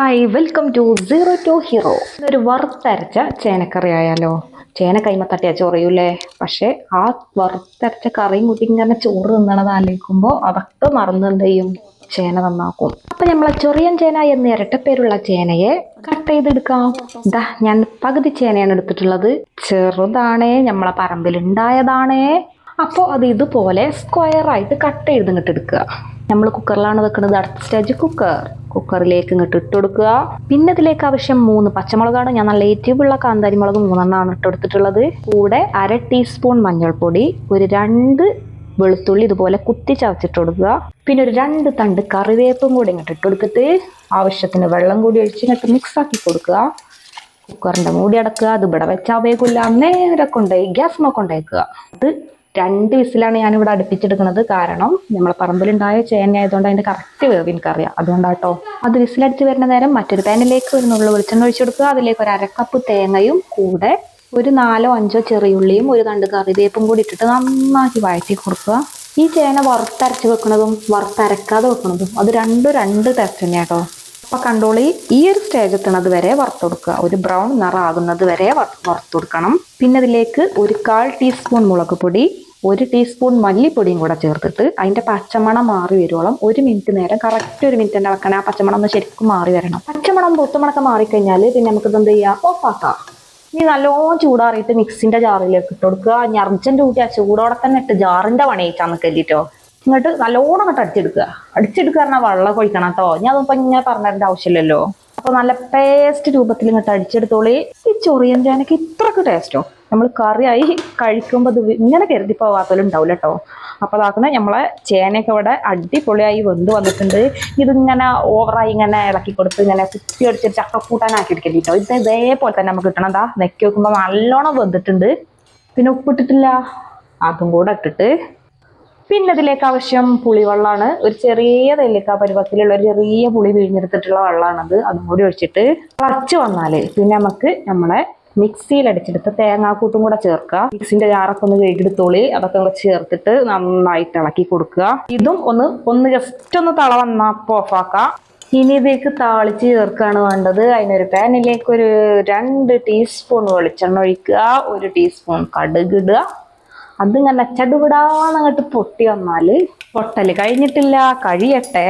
Hi welcome to zero to hero ഒരു വറുത്തരച്ച ചേനക്കറി ആയാലോ ചേന കൈമ തട്ടിയാ ചൊറിയൂലേ? പക്ഷെ ആ വറുത്തരച്ച കറിയും കൂട്ടി ഇങ്ങനെ ചോറ് തിന്നണത് ആലോചിക്കുമ്പോൾ അതൊക്കെ മറന്ന് എന്ത് ചെയ്യും? ചേന നന്നാക്കും. അപ്പൊ നമ്മളെ ചൊറിയൻ ചേന എന്ന് ഇരട്ടപ്പേരുള്ള ചേനയെ കട്ട് ചെയ്തെടുക്കാം. ഇതാ ഞാൻ പകുതി ചേനയാണ് എടുത്തിട്ടുള്ളത്. ചെറുതാണേ നമ്മളെ പറമ്പിലുണ്ടായതാണേ. അപ്പോൾ അത് ഇതുപോലെ സ്ക്വയർ ആയിട്ട് കട്ട് ചെയ്ത് എടുക്കുക. നമ്മൾ കുക്കറിലാണ് വെക്കുന്നത് അടുത്ത സ്റ്റേജ് കുക്കർ കുക്കറിലേക്ക് ഇങ്ങോട്ട് ഇട്ട് കൊടുക്കുക. പിന്നെ ഇതിലേക്ക് ആവശ്യം മൂന്ന് പച്ചമുളകാണ്. ഞാൻ നല്ല എരിവുള്ള കാന്താരി മുളക് മൂന്നെണ്ണമാണ് ഇട്ട് കൊടുത്തിട്ടുള്ളത്. കൂടെ അര ടീസ്പൂൺ മഞ്ഞൾപ്പൊടി ഒരു രണ്ട് വെളുത്തുള്ളി ഇതുപോലെ കുത്തി ചവച്ചിട്ട് കൊടുക്കുക. പിന്നെ ഒരു രണ്ട് തണ്ട് കറിവേപ്പും കൂടി ഇങ്ങോട്ട് ഇട്ട് കൊടുത്തിട്ട് ആവശ്യത്തിന് വെള്ളം കൂടി ഒഴിച്ച് ഇങ്ങോട്ട് മിക്സ് ആക്കി കൊടുക്കുക. കുക്കറിന്റെ മൂടി അടക്കുക. അത് ഇവിടെ വെച്ചാൽ വേഗമില്ല നേരെ കൊണ്ടുപോയി. ഗ്യാസ് നോക്കൊണ്ടേക്കുക അത് രണ്ട് വിസിലാണ് ഞാനിവിടെ അടുപ്പിച്ചെടുക്കുന്നത്. കാരണം നമ്മളെ പറമ്പിലുണ്ടായ ചേന ആയതുകൊണ്ട് അതിന്റെ കറക്റ്റ് വേവ് എനിക്കറിയാം. അതുകൊണ്ടാട്ടോ. അത് വിസിലടിച്ച് വരുന്ന നേരം മറ്റൊരു പാനിലേക്ക് ഒരു നുള്ള വെളിച്ചെണ്ണ ഒഴിച്ചു കൊടുക്കുക. അതിലേക്ക് ഒരു അരക്കപ്പ് തേങ്ങയും കൂടെ ഒരു നാലോ അഞ്ചോ ചെറിയുള്ളിയും ഒരു തണ്ട് കറിവേപ്പും കൂടി ഇട്ടിട്ട് നന്നാക്കി വഴറ്റി കൊടുക്കുക. ഈ ചേന വറുത്തരച്ച് വെക്കുന്നതും വറുത്തരക്കാതെ വെക്കുന്നതും അത് രണ്ടും രണ്ട് ടേസ്റ്റ് തന്നെയാട്ടോ അപ്പൊ കണ്ടോളി ഈ ഒരു സ്റ്റേജ് എത്തുന്നത് വരെ വറുത്തെടുക്കുക. ഒരു ബ്രൗൺ നിറാകുന്നത് വരെ വറുത്തെടുക്കണം. പിന്നെ അതിലേക്ക് ഒരു കാൽ ടീസ്പൂൺ മുളക് പൊടി ഒരു ടീസ്പൂൺ മല്ലിപ്പൊടിയും കൂടെ ചേർത്തിട്ട് അതിന്റെ പച്ചമണം മാറി വരുവോളം ഒരു മിനിറ്റ് നേരം. കറക്റ്റ് ഒരു മിനിറ്റ് തന്നെ വെക്കണം. ആ പച്ചമണം ഒന്ന് ശരിക്കും മാറി വരണം. പച്ചമണം പൊത്തുമണൊക്കെ മാറിക്കഴിഞ്ഞാൽ പിന്നെ നമുക്ക് എന്ത് ചെയ്യാം? ഓഫാക്കാം ഇനി നല്ലോണം ചൂടാറിയിട്ട് മിക്സിന്റെ ജാറിലേക്ക് ഇട്ട് കൊടുക്കുക. ഇനി ആ ചൂടോടെ തന്നെ ഇട്ട് ജാറിന്റെ പണി കഴിച്ചാൽ നിൽക്കല്ലിട്ടോ ഇങ്ങോട്ട് നല്ലോണം അങ്ങോട്ട് അടിച്ചെടുക്കുക. അടിച്ചെടുക്കുക പറഞ്ഞാൽ വെള്ളം കൊഴിക്കണം കേട്ടോ. ഞാൻ അതിപ്പോ ഇങ്ങനെ പറഞ്ഞതിന്റെ ആവശ്യമില്ലല്ലോ. അപ്പോൾ നല്ല പേസ്റ്റ് രൂപത്തിൽ ഇങ്ങോട്ട് അടിച്ചെടുത്തോളി. ഈ ചൊറിയൻ ചേനക്ക് ഇത്രക്ക് ടേസ്റ്റോ നമ്മൾ കറിയായി കഴിക്കുമ്പോൾ ഇത് ഇങ്ങനെ കരുതി പോവാത്തലും ഉണ്ടാവില്ല കേട്ടോ. അപ്പോൾ അതാക്കുന്ന നമ്മളെ ചേനയൊക്കെ ഇവിടെ അടിപൊളിയായി വെന്ത് വന്നിട്ടുണ്ട്. ഇതിങ്ങനെ ഓവറായി ഇങ്ങനെ ഇളക്കി കൊടുത്ത് ഇങ്ങനെ കുത്തി അടിച്ചിട്ട് ചക്കക്കൂട്ടാനാക്കി എടുക്കേണ്ടി കേട്ടോ. ഇത് ഇതേപോലെ തന്നെ നമുക്ക് കിട്ടണം. എന്താ നെക്കി വെക്കുമ്പോൾ നല്ലോണം വെന്തിട്ടുണ്ട്. പിന്നെ ഉപ്പിട്ടിട്ടില്ല. അതും കൂടെ ഇട്ടിട്ട് പിന്നെ ഇതിലേക്ക് ആവശ്യം പുളിവെള്ളമാണ് ഒരു ചെറിയ നെല്ലിക്ക പരുവത്തിലുള്ള ഒരു ചെറിയ പുളി പിഴിഞ്ഞെടുത്തിട്ടുള്ള വെള്ളമാണത് അതും കൂടി ഒഴിച്ചിട്ട് തിളച്ച് വന്നാൽ പിന്നെ നമുക്ക് നമ്മളെ മിക്സിയിൽ അടിച്ചെടുത്ത തേങ്ങാക്കൂട്ടും കൂടെ ചേർക്കുക. മിക്സിന്റെ ജാറൊക്കെ ഒന്ന് കഴുകിയെടുത്തോളി. അതൊക്കെ കൂടെ ചേർത്തിട്ട് നന്നായിട്ട് ഇളക്കി കൊടുക്കുക. ഇതും ഒന്ന് ഒന്ന് ജസ്റ്റ് ഒന്ന് തള വന്നപ്പോൾ ഓഫാക്കാം ഇനി ഇതിലേക്ക് താളിച്ച് ചേർക്കുകയാണ് വേണ്ടത്. അതിനൊരു പാനിലേക്ക് ഒരു രണ്ട് ടീസ്പൂൺ വെളിച്ചെണ്ണ ഒഴിക്കുക. ഒരു ടീസ്പൂൺ കടുക് ഇടുക. അതിങ്ങനെ ചടുവിടാന്നങ്ങോട്ട് പൊട്ടി വന്നാൽ പൊട്ടൽ കഴിഞ്ഞിട്ടില്ല കഴിയട്ടെ.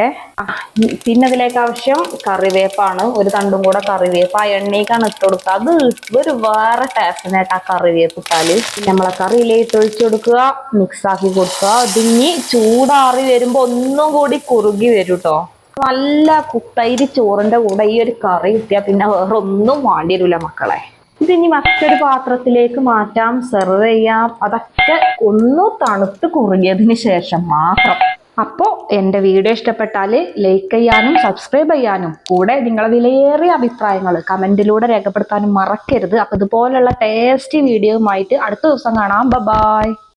പിന്നെ അതിലേക്ക് ആവശ്യം കറിവേപ്പാണ്. ഒരു തണ്ടും കൂടെ കറിവേപ്പ് ആ എണ്ണയ്ക്കാണ് ഇട്ട് കൊടുക്കുക. അത് ഒരു വേറെ ടേസ്റ്റിനായിട്ട് ആ കറിവേപ്പ് ഇട്ടാൽ. നമ്മളെ കറിയിലേക്ക് ഒഴിച്ചു കൊടുക്കുക മിക്സ് ആക്കി കൊടുക്കുക. അതിങ്ങി ചൂടാറി വരുമ്പോ ഒന്നും കൂടി കുറുകി വരും കേട്ടോ നല്ല കുത്തൈരി ചോറിന്റെ കൂടെ ഈ ഒരു കറി കിട്ടിയാൽ പിന്നെ വേറെ ഒന്നും മക്കളെ. ഇതിനി മറ്റൊരു പാത്രത്തിലേക്ക് മാറ്റാം. സെർവ് ചെയ്യാം. അതൊക്കെ ഒന്ന് തണുത്ത് കുറുകിയതിന് ശേഷം മാത്രം. അപ്പോൾ എന്റെ വീഡിയോ ഇഷ്ടപ്പെട്ടാൽ ലൈക്ക് ചെയ്യാനും സബ്സ്ക്രൈബ് ചെയ്യാനും കൂടെ നിങ്ങളെ വിലയേറിയ അഭിപ്രായങ്ങൾ കമന്റിലൂടെ രേഖപ്പെടുത്താനും മറക്കരുത്. അപ്പോൾ ഇതുപോലുള്ള ടേസ്റ്റി വീഡിയോയുമായിട്ട് അടുത്ത ദിവസം കാണാം. ബ ബായ്